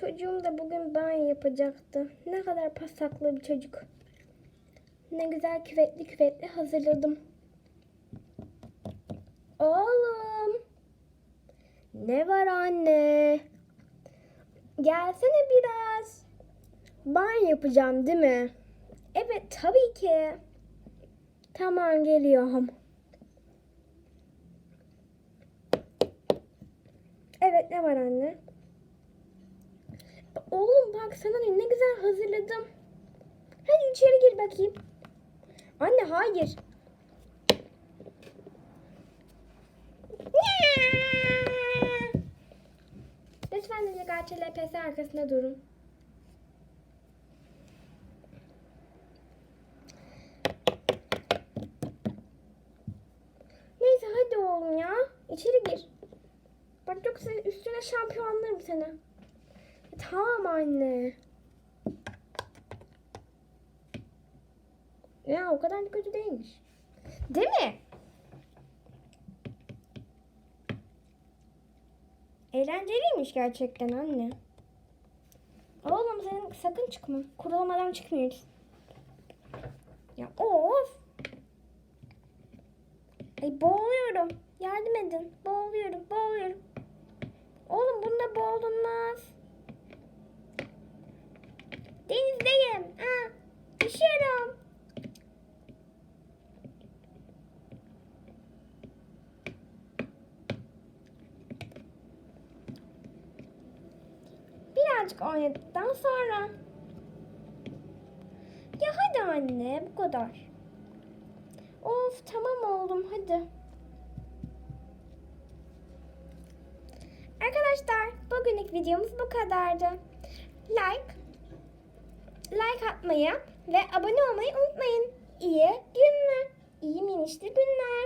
Çocuğum da bugün banyo yapacaktı. Ne kadar pasaklı bir çocuk. Ne güzel küvetli küvetli hazırladım. Oğlum. Ne var anne? Gelsene biraz. Banyo yapacağım değil mi? Evet tabii ki. Tamam geliyorum. Evet ne var anne? Oğlum bak sana ne güzel hazırladım. Hadi içeri gir bakayım. Anne hayır. Lütfen Necagarça LPS arkasında durun. Neyse hadi oğlum ya. İçeri gir. Bak yoksa üstüne şampiyonlarım seni. Tamam anne. Ya o kadar da kötü değilmiş. Değil mi? Eğlenceliymiş gerçekten anne. Oğlum senin sakın çıkma. Kurulamadan çıkmıyoruz. Ya of. Ay boğuluyorum. Yardım edin. Boğuluyorum. Boğuluyorum. Oğlum bunda boğulunmaz. Denizdeyim. Aa, düşüyorum. Birazcık oynadıktan sonra. Ya hadi anne bu kadar. Of tamam oğlum hadi. Arkadaşlar bugünlük videomuz bu kadardı. Like, like atmayı ve abone olmayı unutmayın. İyi günler. İyi minişli günler.